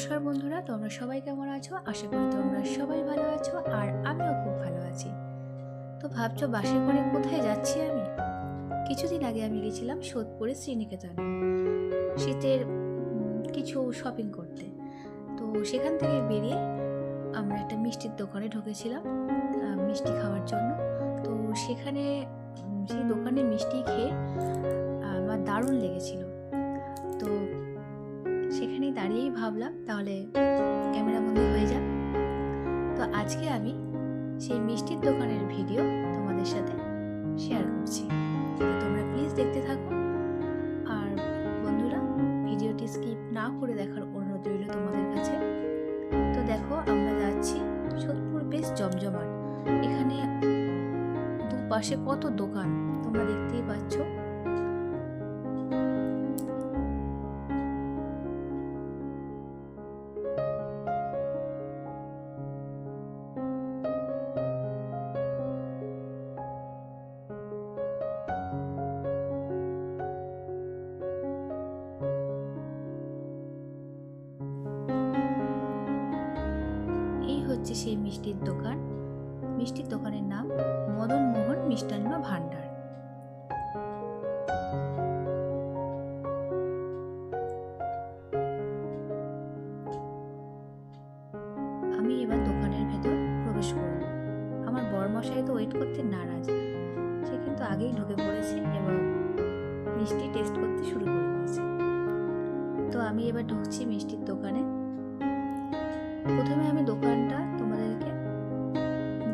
নমস্কার বন্ধুরা, তোমরা সবাই কেমন আছো? আশা করি তোমরা সবাই ভালো আছো আর আমিও খুব ভালো আছি। তো ভাবছ বাসে করে কোথায় যাচ্ছি আমি? কিছুদিন আগে আমি গেছিলাম সোদপুরে শ্রীনিকেতন, শীতের কিছু শপিং করতে। তো সেখান থেকে বেরিয়ে আমরা একটা মিষ্টির দোকানে ঢুকেছিলাম মিষ্টি খাওয়ার জন্য। তো সেখানে সেই দোকানে মিষ্টি খেয়ে আমার দারুণ লেগেছিল। তো সেখানেই দাঁড়িয়েই ভাবলাম, তাহলে ক্যামেরা বন্দি হয়ে যাক। তো আজকে আমি সেই মিষ্টির দোকানের ভিডিও তোমাদের সাথে শেয়ার করছি। তোমরা প্লিজ দেখতে থাকো। আর বন্ধুরা, ভিডিওটি স্কিপ না করে দেখার অনুরোধ রইল তোমাদের কাছে। তো দেখো, আমরা যাচ্ছি সোদপুর বেশ জমজমাট। এখানে দুপাশে কত দোকান, তোমরা দেখতেই পাচ্ছ। হচ্ছে সেই মিষ্টির দোকান। মিষ্টির দোকানের নাম মদন মোহন মিষ্টান্ন ভান্ডার আমি এবার দোকানের ভেতর প্রবেশ করব আমার বরমশাই তো ওয়েট করতে নারাজ। সে কিন্তু আগেই ঢুকে পড়েছে এবং মিষ্টি টেস্ট করতে শুরু করে দিয়েছে। তো আমি এবার ঢুকছি মিষ্টির দোকানে। প্রথমে আমি দোকানটা তোমাদেরকে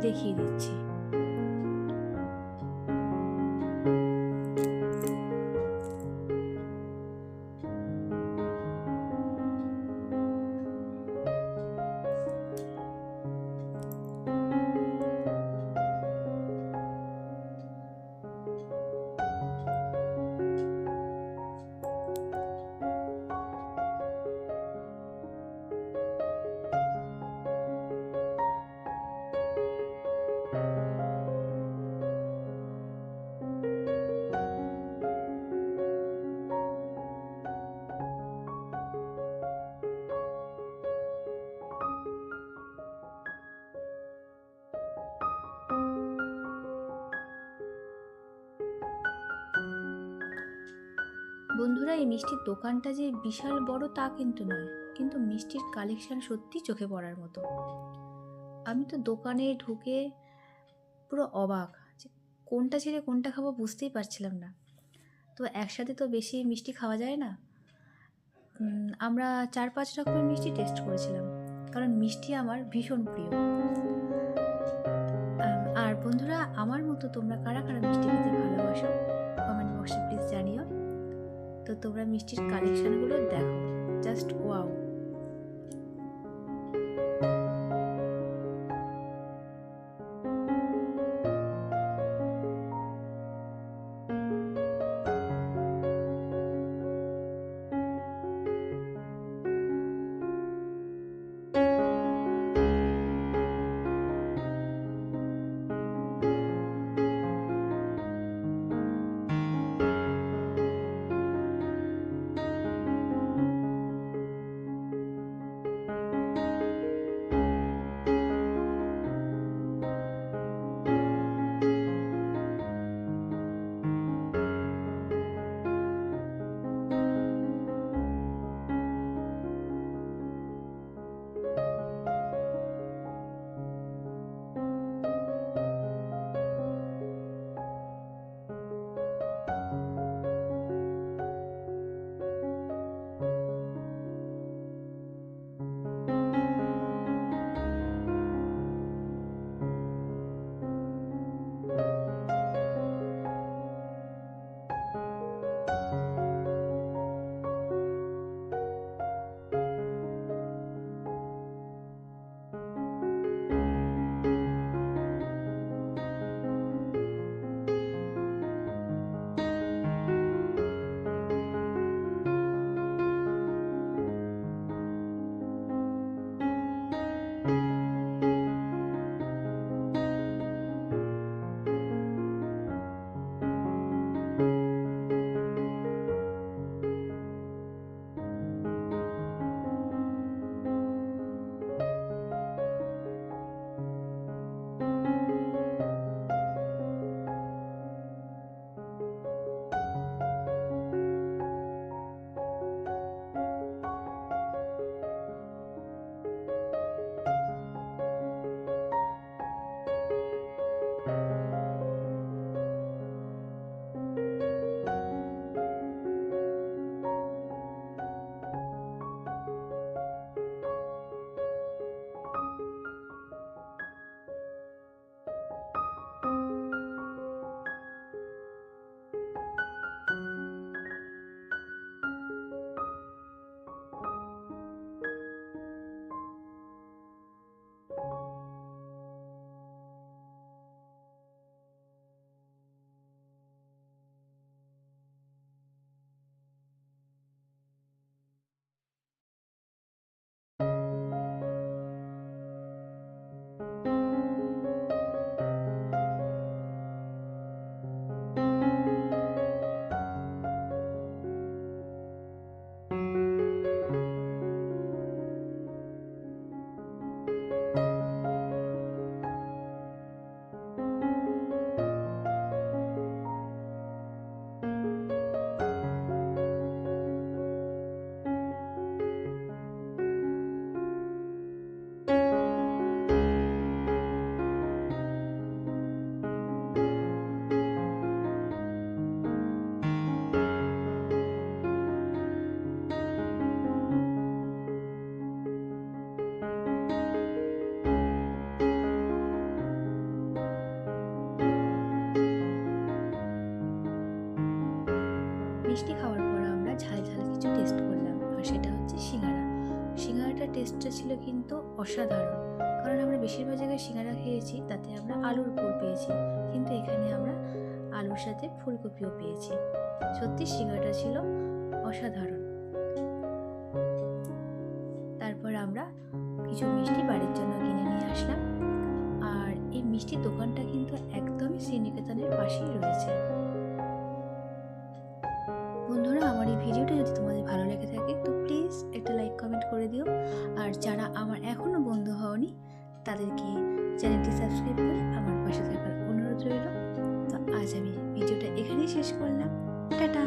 দেখিয়ে দিচ্ছি। বন্ধুরা, এই মিষ্টির দোকানটা যে বিশাল বড় তা কিন্তু নয়, কিন্তু মিষ্টির কালেকশন সত্যি চোখে পড়ার মতো। আমি তো দোকানে ঢুকে পুরো অবাক যে কোনটা ছেড়ে কোনটা খাব বুঝতেই পারছিলাম না। তো একসাথে তো বেশি মিষ্টি খাওয়া যায় না। আমরা চার পাঁচ রকমের মিষ্টি টেস্ট করেছিলাম, কারণ মিষ্টি আমার ভীষণ প্রিয়। আর বন্ধুরা, আমার মতো তোমরা কারা কারা মিষ্টি খেতে ভালোবাসো? কমেন্ট বক্সে প্লিজ জানিও। তো তোমরা মিষ্টির কালেকশনগুলো দেখো। জাস্ট ওয়াও সিঙ্গারাটার টেস্টটা ছিল কিন্তু অসাধারণ। কারণ আমরা বেশিরভাগ জায়গায় সিঙ্গারা খেয়েছি, তাতে আমরা আলুর পুর পেয়েছি, কিন্তু এখানে আমরা আলুর সাথে ফুলকপিও পেয়েছি। সত্যি সিঙ্গারাটা ছিল অসাধারণ। তারপর আমরা কিছু মিষ্টি বাড়ির জন্য কিনে নিয়ে আসলাম। আর এই মিষ্টির দোকানটা কিন্তু একদমই শ্রীনিকেতনের পাশেই রয়েছে। বন্ধুরা, আমার এই ভিডিওটা যদি করে দিও। আর যারা আমার এখনও বন্ধু হওনি, তাদেরকে চ্যানেলটি সাবস্ক্রাইব করে আমার পাশে থাকার অনুরোধ রইল। তো আজ আমি ভিডিওটা এখানেই শেষ করলাম। টাটা!